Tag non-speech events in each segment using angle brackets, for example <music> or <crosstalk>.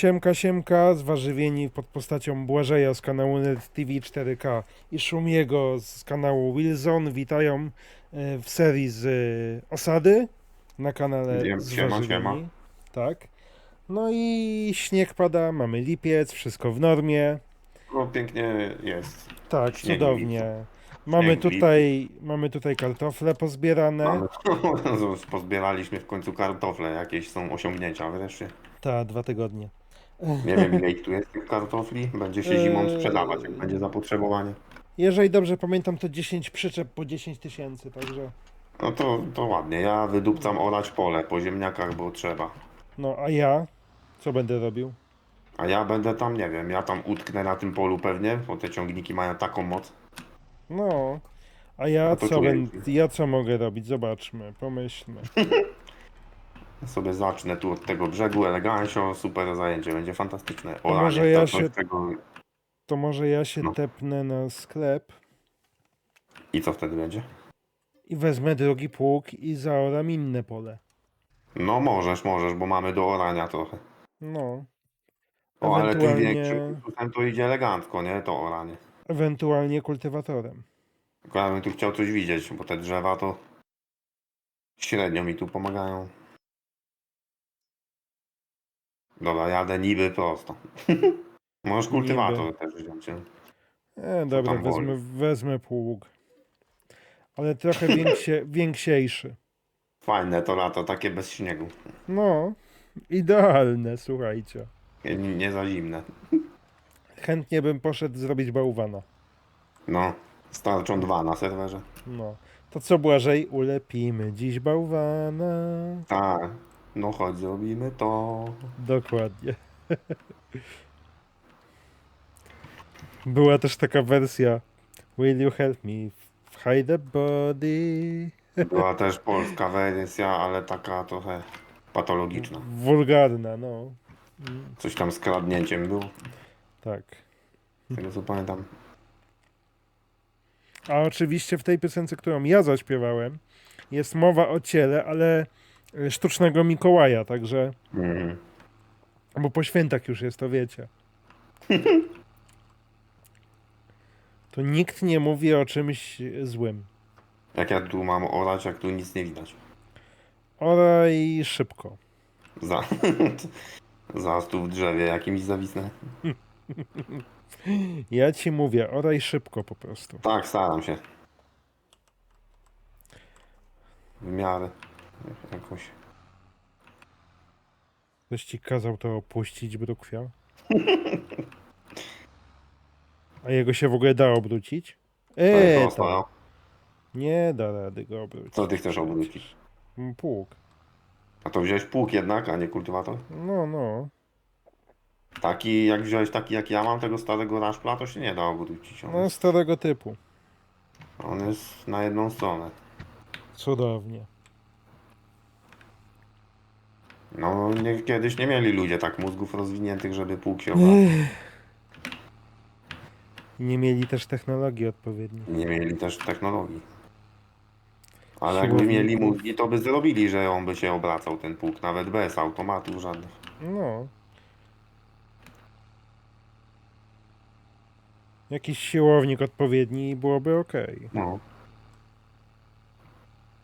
Siemka, siemka, zwarzywieni pod postacią Błażeja z kanału Net TV 4K i Szumiego z kanału Wilson witają e, w serii z e, Osady na kanale Wiem, siema, Zwarzywieni. siema. Tak. No i śnieg pada, mamy lipiec, wszystko w normie. No pięknie jest. Tak, Śnieg cudownie. Mamy Śnieg tutaj, mamy tutaj kartofle pozbierane. Mamy, <laughs> pozbieraliśmy w końcu kartofle, jakieś są osiągnięcia wreszcie. Tak, dwa tygodnie. Nie wiem ile ich tu jest tych kartofli, będzie się zimą Eee. sprzedawać, jak będzie zapotrzebowanie. Jeżeli dobrze pamiętam, to 10 przyczep po 10 tysięcy, także... No to, to ładnie, ja wydupcam orać pole po ziemniakach, bo trzeba. No, a ja? Co będę robił? A ja będę tam, nie wiem, ja tam utknę na tym polu pewnie, bo te ciągniki mają taką moc. No, a ja No to co czuję. będę, ja co mogę robić? Zobaczmy, pomyślmy. <laughs> Sobie zacznę tu od tego brzegu, elegancio, super zajęcie, będzie fantastyczne. To może Oranie, ja to się- czego... To może ja się No. tepnę na sklep I co wtedy będzie? i wezmę drugi pług i zaoram inne pole. No możesz, możesz, bo mamy do orania trochę. No. O, ale tym większym to idzie elegancko, nie? To oranie. ewentualnie kultywatorem. Tylko ja bym tu chciał coś widzieć, bo te drzewa to średnio mi tu pomagają. Dobra, jadę niby prosto. <laughs> Możesz kultywator Niby. też wziąć. nie? E, dobra, tam wezmę, woli? wezmę pług. Ale trochę więksie, <laughs> więksiejszy. Fajne to lato, takie bez śniegu. No, idealne, słuchajcie. Nie, nie za zimne. Chętnie bym poszedł zrobić bałwana. No, starczą dwa na serwerze. No. To co Błażej? Ulepimy dziś bałwana. Tak, no chodź, zrobimy to. Dokładnie. Była też taka wersja Will you help me hide the body? Była też polska wersja, ale taka trochę patologiczna. Wulgarna, no. Coś tam z kradnięciem było, Tak. tego co pamiętam. A oczywiście w tej piosence, którą ja zaśpiewałem, jest mowa o ciele, ale sztucznego Mikołaja, także, Mhm. bo po świętach już jest, to wiecie. <laughs> To nikt nie mówi o czymś złym. Jak ja tu mam orać, jak tu nic nie widać. Oraj szybko. Za... <laughs> Zaraz tu w drzewie jakimś zawisnę. <laughs> Ja ci mówię, oraj szybko po prostu. Tak, staram się. W miarę. Jakoś. Ktoś ci kazał to opuścić, Brukwia? <laughs> A jego się w ogóle da obrócić? To Eee, prosto, to no. nie da rady go obrócić. Co ty chcesz obrócić? Mm, Pług. A to wziąłeś pług jednak, a nie kultywator? No, no. Taki, jak wziąłeś taki jak ja mam, tego starego raszpla, to się nie da obrócić. On, No, jest, starego typu. on jest na jedną stronę. Cudownie. No, nie, kiedyś nie mieli ludzie tak mózgów rozwiniętych, żeby obracał. Nie mieli też technologii odpowiedniej. Nie mieli też technologii. Ale Siłowników. jakby mieli mózgi, to by zrobili, że on by się obracał, ten pług, nawet bez automatów żadnych. No. Jakiś siłownik odpowiedni i byłoby ok. No.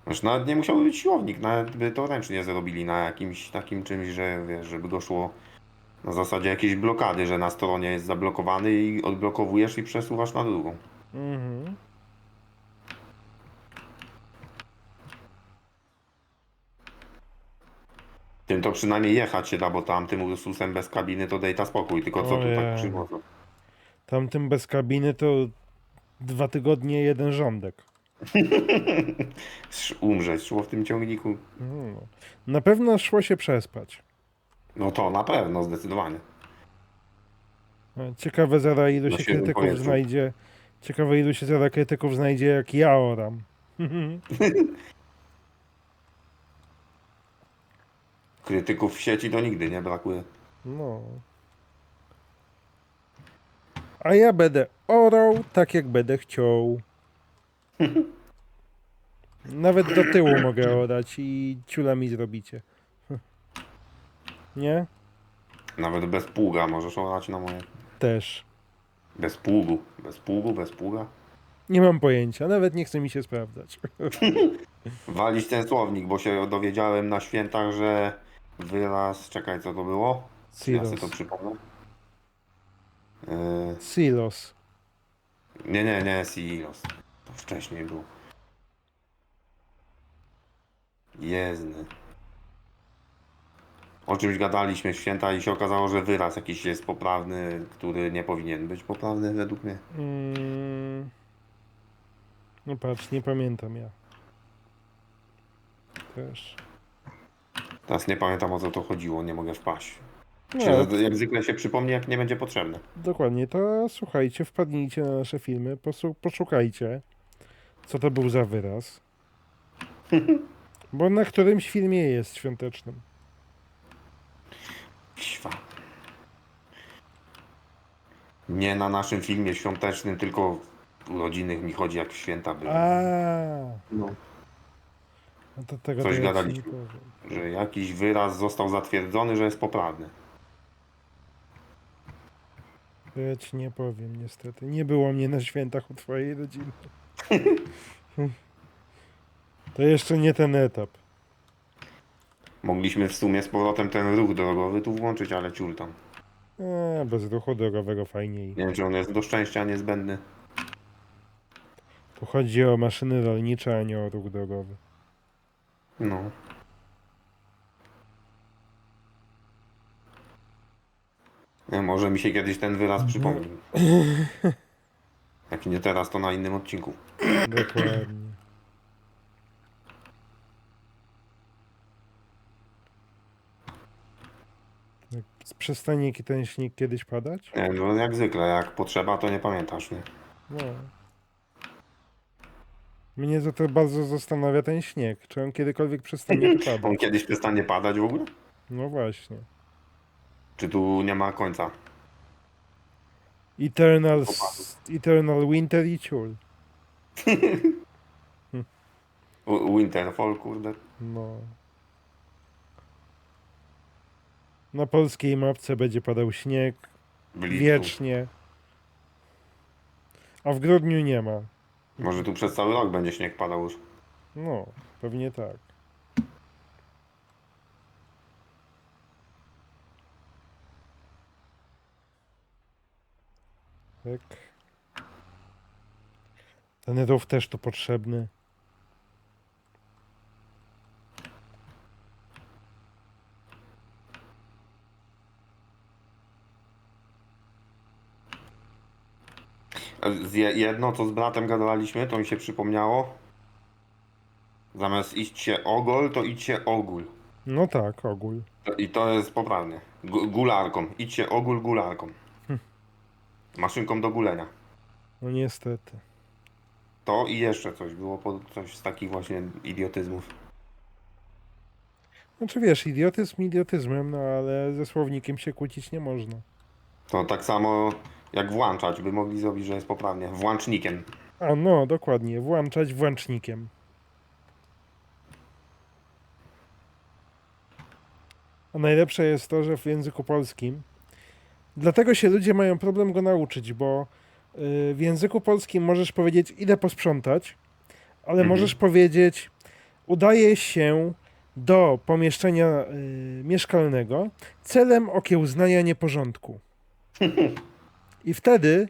Już nawet nie musiał być siłownik, nawet by to ręcznie zrobili na jakimś takim czymś, że wiesz, żeby go szło na zasadzie jakiejś blokady, że na stronie jest zablokowany i odblokowujesz i przesuwasz na drugą. Mhm. Tym to przynajmniej jechać się da, bo tam tym Ursusem bez kabiny to dejta spokój, tylko co tu Ojej. tak krzywo? Tamtym bez kabiny to dwa tygodnie jeden rządek. <laughs> Umrzeć, szło w tym ciągniku. No. Na pewno szło się przespać. No to na pewno, zdecydowanie. E, Ciekawe zara ilu się krytyków powietrzu. znajdzie. Ciekawe ilu się zara krytyków znajdzie jak ja oram. <laughs> Krytyków w sieci to nigdy nie brakuje. No. A ja będę orał tak jak będę chciał. <laughs> Nawet do tyłu mogę orać i ciula mi zrobicie. <laughs> Nie? Nawet bez pługa możesz orać na moje. Też. Bez pługu. Bez pługu, bez pługa. Nie mam pojęcia, nawet nie chce mi się sprawdzać. <laughs> Walić ten słownik, bo się dowiedziałem na świętach, że wyraz. Czekaj, co to było? Ja sobie to Silos. przypomnę. Yy, Silos. nie, nie, nie, Silos. To wcześniej był. Jezdny. O czymś gadaliśmy w święta i się okazało, że wyraz jakiś jest poprawny, który nie powinien być poprawny według mnie. Mm. No patrz, nie pamiętam ja. Też. Teraz nie pamiętam o co to chodziło, nie mogę wpaść. No, Się, ale jak zwykle się przypomni, jak nie będzie potrzebne. dokładnie, to słuchajcie, wpadnijcie na nasze filmy, posu- poszukajcie, co to był za wyraz. Bo na którymś filmie jest świątecznym. Śwa. Nie na naszym filmie świątecznym, tylko urodzinnych mi chodzi jak święta były. No. no to tego Coś to ja ci nie gadaliśmy. powiem. Że jakiś wyraz został zatwierdzony, że jest poprawny. To ja ci nie powiem niestety. Nie było mnie na świętach u twojej rodziny. To jeszcze nie ten etap. Mogliśmy w sumie z powrotem ten ruch drogowy tu włączyć, ale ciul tam. E, bez ruchu drogowego fajniej. Nie wiem, czy on jest do szczęścia niezbędny. Tu chodzi o maszyny rolnicze, a nie o ruch drogowy. No. Nie, może mi się kiedyś ten wyraz przypomni. <laughs> Jak nie teraz, to na innym odcinku. Dokładnie. Jak Przestanie ten śnieg kiedyś padać? Nie, no jak zwykle, jak potrzeba, to nie pamiętasz, nie? No. Mnie za to bardzo zastanawia ten śnieg. Czy on kiedykolwiek przestanie <laughs> tu On padać? kiedyś przestanie padać w ogóle? No właśnie. Czy tu nie ma końca? Eternal, Eternal Winter i ciul. <laughs> Winterfall, kurde. No. Na polskiej mapce będzie padał śnieg wiecznie. A w grudniu nie ma. Może tu przez cały rok będzie śnieg padał już. No, pewnie tak. Tak. Ten rów też tu potrzebny. Z je- jedno, co z bratem gadaliśmy, to mi się przypomniało. Zamiast iść się ogol, to idź się ogól. No tak, ogól. I to jest poprawnie. Gu- Gularką. Idź się ogól gularką. Maszynką do gulenia. No niestety. To i jeszcze coś było, po, coś z takich właśnie idiotyzmów. Znaczy wiesz, idiotyzm idiotyzmem, no ale ze słownikiem się kłócić nie można. To tak samo jak włączać, by mogli zrobić, że jest poprawnie. Włącznikiem. A no, dokładnie, włączać włącznikiem. A najlepsze jest to, że w języku polskim, dlatego się ludzie mają problem go nauczyć, bo y, w języku polskim możesz powiedzieć idę posprzątać, ale Mhm. możesz powiedzieć udaje się do pomieszczenia y, mieszkalnego celem okiełznania nieporządku. <laughs> I wtedy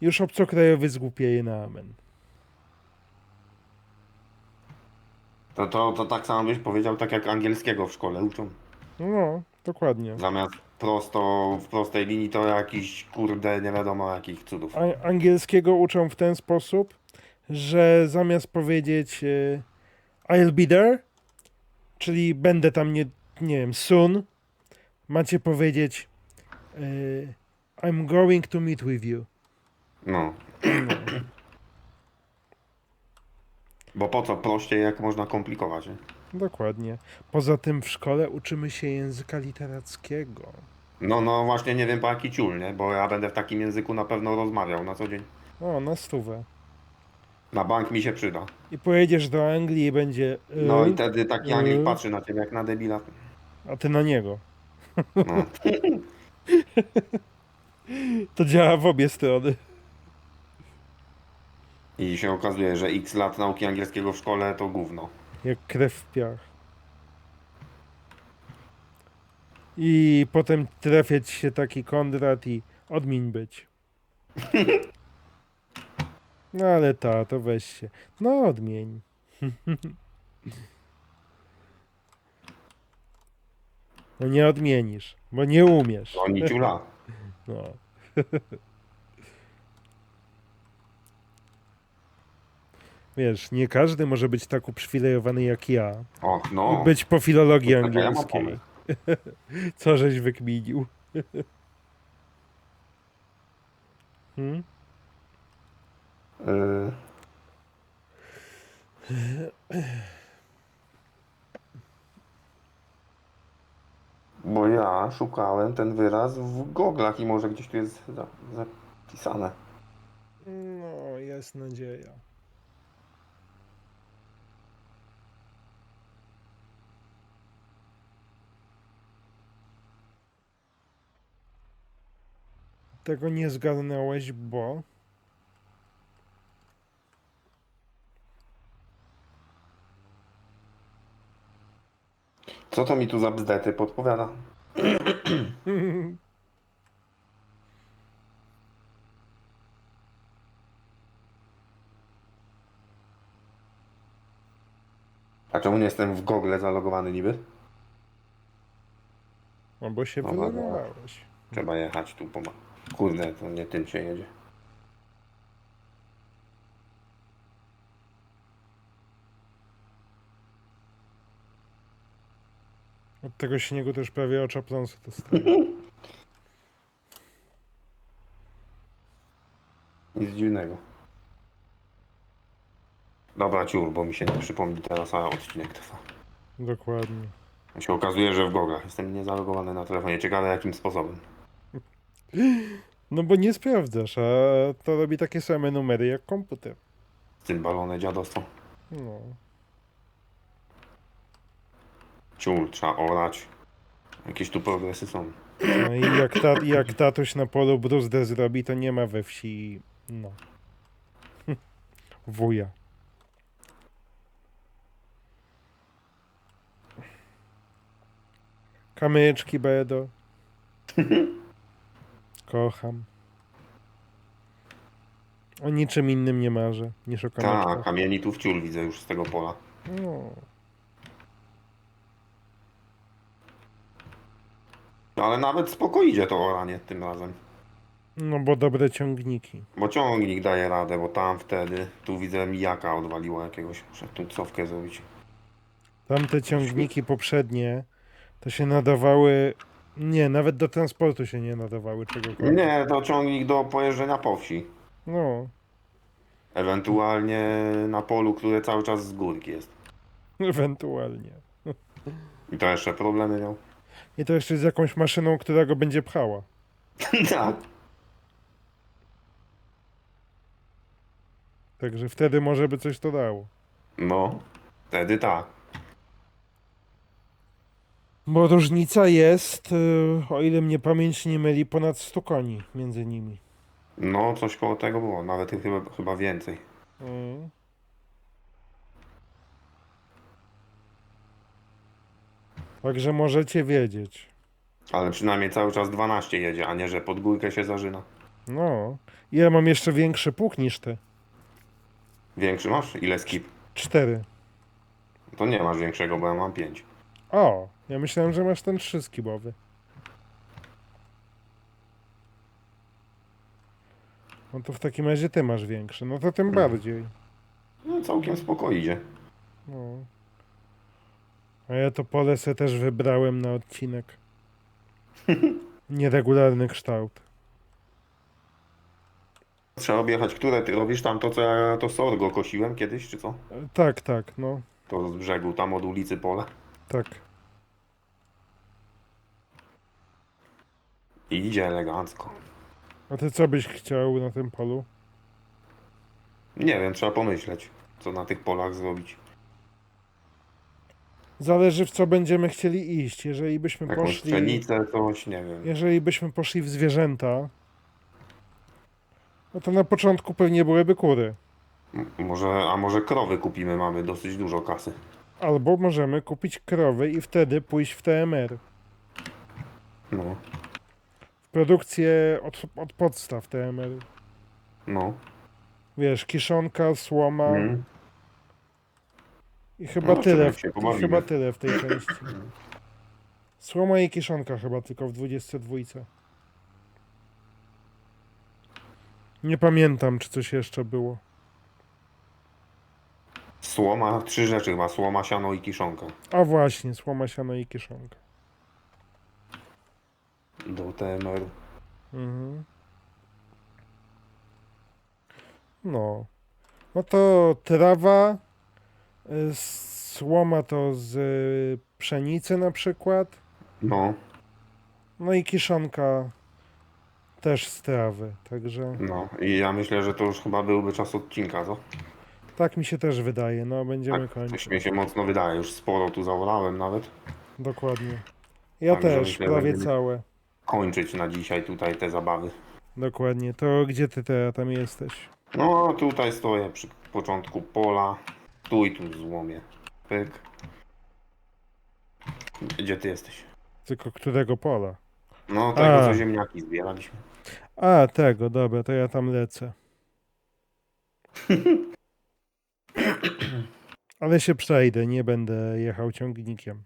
już obcokrajowy zgłupieje na amen. To, to, to tak samo byś powiedział, tak jak angielskiego w szkole uczą. No, dokładnie. Zamiast prosto, w prostej linii to jakiś kurde, nie wiadomo jakich cudów. A angielskiego uczą w ten sposób, że zamiast powiedzieć e, I'll be there, czyli będę tam nie, nie wiem, soon, macie powiedzieć e, I'm going to meet with you. No. Bo po co prościej, jak można komplikować, nie? Dokładnie. Poza tym w szkole uczymy się języka literackiego. No, no właśnie nie wiem po jaki ciul, nie? Bo ja będę w takim języku na pewno rozmawiał na co dzień. O, na stówę. Na bank mi się przyda. I pojedziesz do Anglii i będzie No y, i wtedy taki y. Anglik patrzy na ciebie jak na debila. a ty na niego. No. <laughs> To działa w obie strony. I się okazuje, że x lat nauki angielskiego w szkole to gówno. Jak krew w piach. I potem trafia ci się taki Kondrat i odmień być. No ale ta, to weź się. No odmień. No nie odmienisz, bo nie umiesz. Oni ciula. No. <laughs> Wiesz, nie każdy może być tak uprzywilejowany jak ja. Och, no. I być po filologii ja angielskiej. pomysł. <laughs> Co żeś wykminił? <laughs> Hmm? Y... Bo ja szukałem ten wyraz w goglach i może gdzieś tu jest za- zapisane. No, jest nadzieja. Tego nie zgarnąłeś, bo... Co to mi tu za bzdety podpowiada? <clears throat> A czemu nie jestem w Google zalogowany niby? No bo się No wylogowałeś. Trzeba jechać tu po... Kurde, to nie tym się jedzie. Od tego śniegu też prawie oczopląsy dostałem. <laughs> Nic dziwnego. Dobra, ciur, bo mi się nie przypomni teraz, a odcinek trwa. Dokładnie. się okazuje, że w goglach jestem niezalogowany na telefonie. Ciekawe jakim sposobem. No bo nie sprawdzasz, a to robi takie same numery jak komputer. Cymbalone dziadostwo. No. Ciul, trzeba orać. Jakieś tu progresy są. No i jak, ta, jak tatuś na polu bruzdę zrobi, to nie ma we wsi, no, <laughs> wuja. Kamyczki Bedo. <laughs> Kocham. O niczym innym nie marzę niż o Tak, kamyczkach. kamieni tu w ciul widzę już z tego pola. No. Ale nawet spoko idzie to oranie tym razem. no bo dobre ciągniki. Bo ciągnik daje radę, bo tam wtedy, tu widzę mijaka odwaliło jakiegoś. Muszę tu cofkę zrobić. Tamte ciągniki poprzednie to się nadawały. Nie, nawet do transportu się nie nadawały czegokolwiek. Nie, to ciągnik do pojeżdżenia po wsi. No, Ewentualnie na polu, które cały czas z górki jest. ewentualnie. I to jeszcze problemy miał. I to jeszcze z jakąś maszyną, która go będzie pchała. <laughs> tak. Także wtedy może by coś to dało. No, wtedy tak. Bo różnica jest, y, o ile mnie pamięć nie myli, ponad 100 koni między nimi. No, coś koło tego było, nawet chyba, chyba więcej. Mm. Także możecie wiedzieć. Ale przynajmniej cały czas 12 jedzie, a nie, że pod górkę się zażyna. No, ja mam jeszcze większy pług niż ty. Większy masz? Ile skip? Cztery. To nie masz większego, bo ja mam 5. O, ja myślałem, że masz ten trzy skibowy. No to w takim razie ty masz większy. No to tym bardziej. No, całkiem spoko idzie. No. A ja to pole se też wybrałem na odcinek. <laughs> Nieregularny kształt. Trzeba objechać, które ty robisz tam to, co ja to sorgo kosiłem kiedyś, czy co? Tak, tak, no. To z brzegu, tam od ulicy pole. Tak. Idzie elegancko. A ty co byś chciał na tym polu? Nie wiem, trzeba pomyśleć, co na tych polach zrobić. Zależy w co będziemy chcieli iść. Jeżeli byśmy Jakąś poszli. pszenicę, coś, nie wiem. Jeżeli byśmy poszli w zwierzęta, no to na początku pewnie byłyby kury. M- Może, a może krowy kupimy, mamy dosyć dużo kasy. Albo możemy kupić krowy i wtedy pójść w TMR. No, produkcję od, od podstaw TMR. no. Wiesz, kiszonka, słoma Mm. i chyba No, tyle. W, chyba tyle w tej części. Słoma i kiszonka chyba tylko w 22. Nie pamiętam, czy coś jeszcze było. Słoma, trzy rzeczy chyba, słoma, siano i kiszonka. A właśnie, słoma, siano i kiszonka. Do TMR. Mhm. No. No to trawa, y, słoma to z y, pszenicy na przykład. No, No i kiszonka też z trawy. Także no. I ja myślę, że to już chyba byłby czas odcinka, co? tak mi się też wydaje. No będziemy Tak, kończyć. coś mi się mocno wydaje, już sporo tu zaorałem nawet. Dokładnie. Ja Także też, myślę, prawie będziemy- całe. Kończyć na dzisiaj tutaj te zabawy. Dokładnie. To gdzie ty teraz tam jesteś? No, tutaj stoję przy początku pola. Tu i tu złomie. Pyk. Gdzie ty jesteś? Tylko którego pola? No, tego A. co ziemniaki zbieraliśmy. A, tego, dobra, to ja tam lecę. <laughs> Ale się przejdę, nie będę jechał ciągnikiem.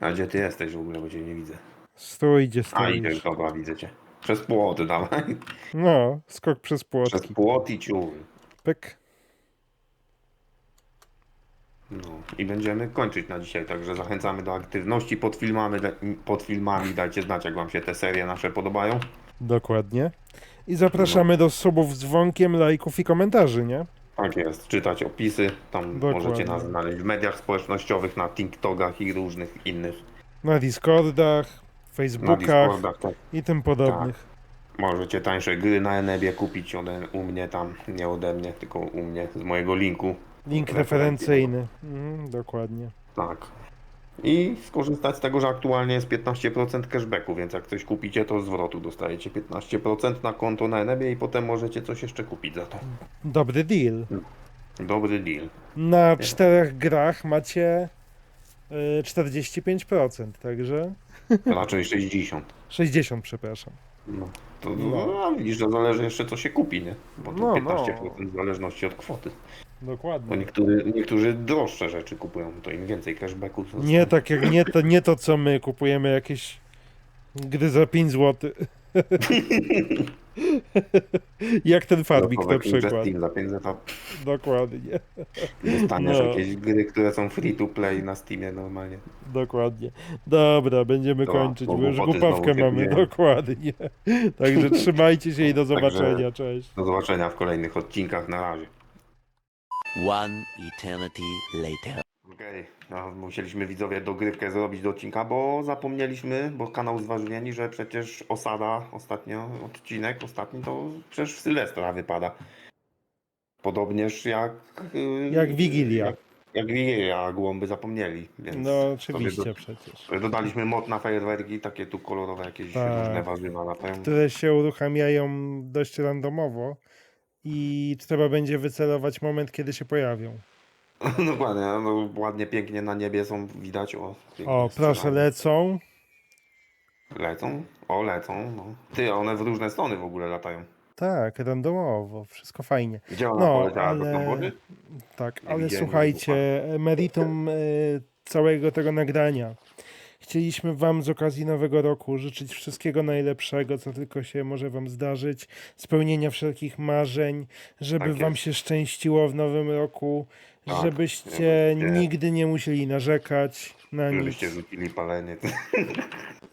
A gdzie ty jesteś w ogóle, bo cię nie widzę. Stój, gdzie A, idziesz, stoisz. dobra, widzę cię. Przez płoty dawaj. No, skok przez Przez płotki. płot i ciul. Pyk. No i będziemy kończyć na dzisiaj, także zachęcamy do aktywności pod filmami, pod filmami. Dajcie znać, jak wam się te serie nasze podobają. Dokładnie. I zapraszamy do subów z dzwonkiem, lajków i komentarzy, nie? Tak jest, czytać opisy, tam Dokładnie. możecie nas znaleźć w mediach społecznościowych, na TikTokach i różnych innych, Na Discordach, Facebookach. Tak. i tym podobnych. Możecie tańsze gry na Enebie kupić ode, u mnie tam, nie ode mnie, tylko u mnie, z mojego linku. Link referencyjny. referencyjny. Mhm, dokładnie. Tak. I skorzystać z tego, że aktualnie jest 15% cashbacku, więc jak coś kupicie, to zwrotu dostajecie 15% na konto na Enebie i potem możecie coś jeszcze kupić za to. Dobry deal. Dobry deal. Na czterech grach macie y, 45%, także Raczej 60. 60, przepraszam. No. To No. no. a widzisz, że zależy jeszcze co się kupi, nie? Bo to No, 15% w zależności od kwoty. Bo Dokładnie. niektórzy, niektórzy droższe rzeczy kupują, to im więcej cashbacku. to Nie tak jak nie to, nie to co my kupujemy jakieś gry za 5 zł. <laughs> <laughs> jak ten Farbik na Dodatkowe klucze przykład. Steam za 5 zeta Dokładnie, dostaniesz No. jakieś gry, które są free to play na Steamie normalnie. dokładnie. Dobra, będziemy Dobra, kończyć, bo już głupawkę mamy. Dokładnie. Także trzymajcie się i do <laughs> Także- zobaczenia. Cześć. Do zobaczenia w kolejnych odcinkach. Na razie. One eternity later. Okej, no, musieliśmy widzowie dogrywkę zrobić do odcinka, bo zapomnieliśmy, bo kanał zważywieni, że przecież osada, ostatnio odcinek, ostatni to przecież w Sylwestra wypada. Podobnież jak... yy, Jak Wigilia. Jak, jak Wigilia, głąby zapomnieli, więc... No oczywiście do- przecież. Dodaliśmy mod na fajerwerki, takie tu kolorowe jakieś Tak. różne warzywa latają. Które się uruchamiają dość randomowo i trzeba będzie wycelować moment, kiedy się pojawią. <laughs> Dokładnie, no, ładnie, pięknie na niebie są widać, o. O, proszę, lecą. Lecą? O, lecą, no. Ty, one w różne strony w ogóle latają. Tak, randomowo, wszystko fajnie. Gdzie ona No, poleciała do ale tak, Nie ale widziałem słuchajcie, meritum e, całego tego nagrania. Chcieliśmy Wam z okazji Nowego Roku życzyć wszystkiego najlepszego, co tylko się może Wam zdarzyć, spełnienia wszelkich marzeń, żeby Tak Wam jest. się szczęściło w Nowym roku, Tak, żebyście żebyście- nigdy nie musieli narzekać na nic, Żebyście rzucili palenie.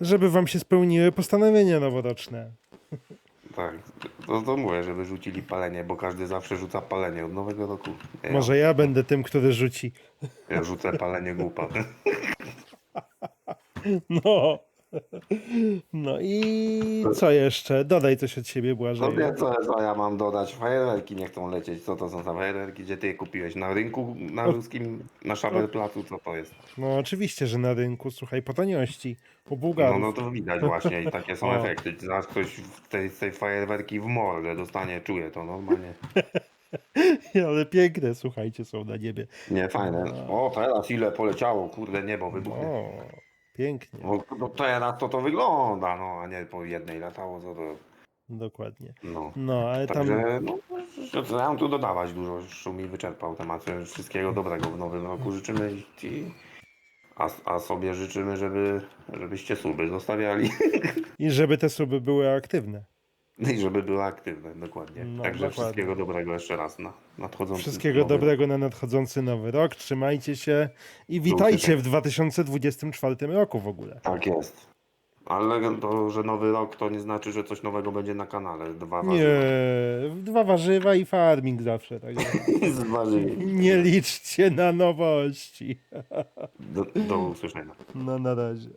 żeby Wam się spełniły postanowienia noworoczne. tak, to, to mówię, żeby rzucili palenie, bo każdy zawsze rzuca palenie od nowego roku. Ja, Może ja będę tym, który rzuci. ja rzucę palenie głupa. <laughs> No. No i co jeszcze? Dodaj coś od siebie, No Błażej. wie co, co ja mam dodać? Fajerwerki nie chcą lecieć. Co to są za fajerwerki? Gdzie ty je kupiłeś? Na rynku na ruskim, na Szabelplacu? Co to jest? No oczywiście, że na rynku, słuchaj, po taniości, u No, Bułgarów. no to widać właśnie i takie są <laughs> O. efekty. Zaraz ktoś w tej, z tej fajerwerki w mordę dostanie, czuje to normalnie. <laughs> Ale piękne, słuchajcie, są na niebie. Nie, fajne. O, teraz ile poleciało, kurde, niebo wybuchnie. O, pięknie, No, no teraz to to wygląda, no, a nie po jednej latało, co to... dokładnie. No. No, ale tam... Także, no, co- co ja mam tu dodawać dużo, już mi wyczerpał temat. Wszystkiego dobrego w nowym roku życzymy i... A, a sobie życzymy, żeby, żebyście suby zostawiali <laughs> I żeby te suby były aktywne. I żeby były aktywne, dokładnie. No, Także dokładnie. wszystkiego dobrego jeszcze raz na nadchodzący Wszystkiego nowy- dobrego na nadchodzący nowy rok. Trzymajcie się i witajcie w 2024 roku w ogóle. Tak jest. Ale to, że nowy rok to nie znaczy, że coś nowego będzie na kanale. Dwa Nie, dwa warzywa i farming zawsze. Tak. <laughs> Z warzyw. Nie liczcie na nowości. Do, do usłyszenia. No na razie.